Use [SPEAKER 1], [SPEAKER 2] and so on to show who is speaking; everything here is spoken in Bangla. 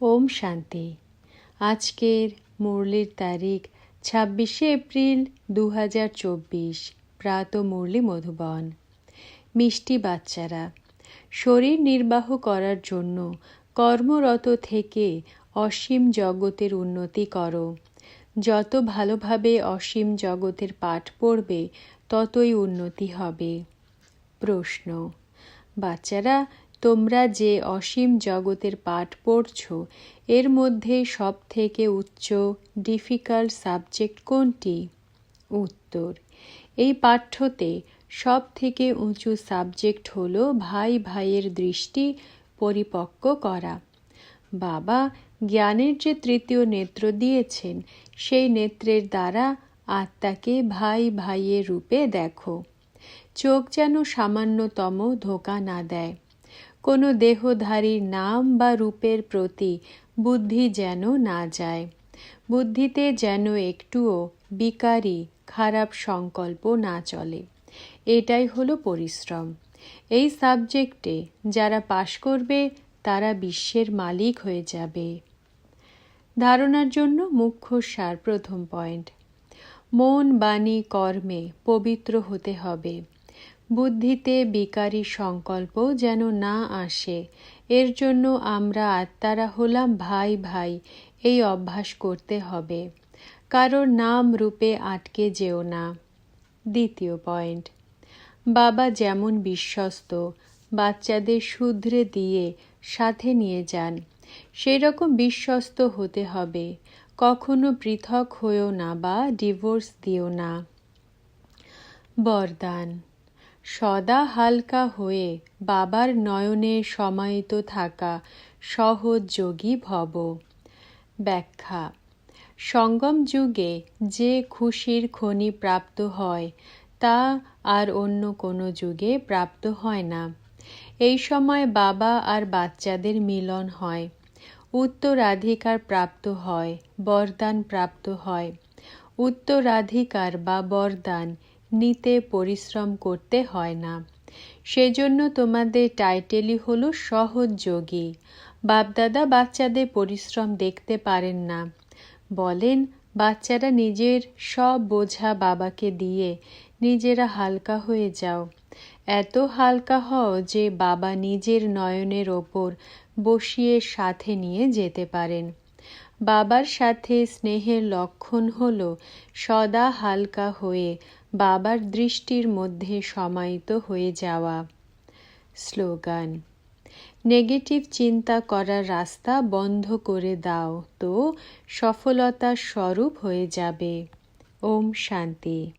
[SPEAKER 1] ওম শান্তি। আজকের মুরলির তারিখ ছাব্বিশে এপ্রিল দু হাজার চব্বিশ। প্রাত মুরলি মধুবন। মিষ্টি বাচ্চারা, শরীর নির্বাহ করার জন্য কর্মরত থেকে অসীম জগতের উন্নতি করো। যত ভালোভাবে অসীম জগতের পাঠ পড়বে, ততই উন্নতি হবে। প্রশ্ন, বাচ্চারা তোমরা যে অসীম জগতের পাঠ পড়ছ, এর মধ্যে সব থেকে উচ্চ ডিফিকাল্ট সাবজেক্ট কোনটি? উত্তর, এই পাঠ্যতে সব থেকে উঁচু সাবজেক্ট হল ভাই ভাইয়ের দৃষ্টি পরিপক্ক করা। বাবা জ্ঞানের যে তৃতীয় নেত্র দিয়েছেন, সেই নেত্রের দ্বারা আত্মাকে ভাই ভাইয়ের রূপে দেখো। চোখ যেন সামান্যতম ধোকা না দেয়। কোনো দেহধারীর নাম বা রূপের প্রতি বুদ্ধি যেন না যায়। বুদ্ধিতে যেন একটুও বিকারী, খারাপ সংকল্প না চলে। এটাই হলো পরিশ্রম। এই সাবজেক্টে যারা পাশ করবে, তারা বিশ্বের মালিক হয়ে যাবে। ধারণার জন্য মুখ্য সার প্রথম পয়েন্ট। মন, বাণী, কর্মে পবিত্র হতে হবে। বুদ্ধিতে বিকারী সংকল্প যেন না আসে। এর জন্য আমরা আত্মারা হলাম ভাই ভাই, এই অভ্যাস করতে হবে। কারোর নাম রূপে আটকে যেও না। দ্বিতীয় পয়েন্ট। বাবা যেমন বিশ্বস্ত, বাচ্চাদের শুধরে দিয়ে সাথে নিয়ে যান। সেরকম বিশ্বস্ত হতে হবে। কখনো পৃথক হয়েও না বা ডিভোর্স দিও না। বরদান। সদা হালকা হয়ে বাবার নয়নে সমাহিত থাকা সহজ যোগী ভব। ব্যাখ্যা, সঙ্গম যুগে যে খুশির খনি প্রাপ্ত হয়, তা আর অন্য কোনো যুগে প্রাপ্ত হয় না। এই সময় বাবা আর বাচ্চাদের মিলন হয়। উত্তরাধিকার প্রাপ্ত হয়, বরদান প্রাপ্ত হয়। উত্তরাধিকার বা বরদান নিতে পরিশ্রম করতে হয় না। সেজন্য তোমাদের টাইটেলই হলো সহযোগী বাপদাদা বাচ্চাদের পরিশ্রম দেখতে পারেন না। বলেন, বাচ্চারা নিজের সব বোঝা বাবাকে দিয়ে নিজেরা হালকা হয়ে যাও। এত হালকা হও যে বাবা নিজের নয়নের ওপর বসিয়ে সাথে নিয়ে যেতে পারেন। বাবার সাথে স্নেহের লক্ষণ হল সদা হালকা হয়ে বাবার দৃষ্টির মধ্যে সমাহিত হয়ে যাওয়া। স্লোগান, নেগেটিভ চিন্তা করার রাস্তা বন্ধ করে দাও তো সফলতার স্বরূপ হয়ে যাবে। ওম শান্তি।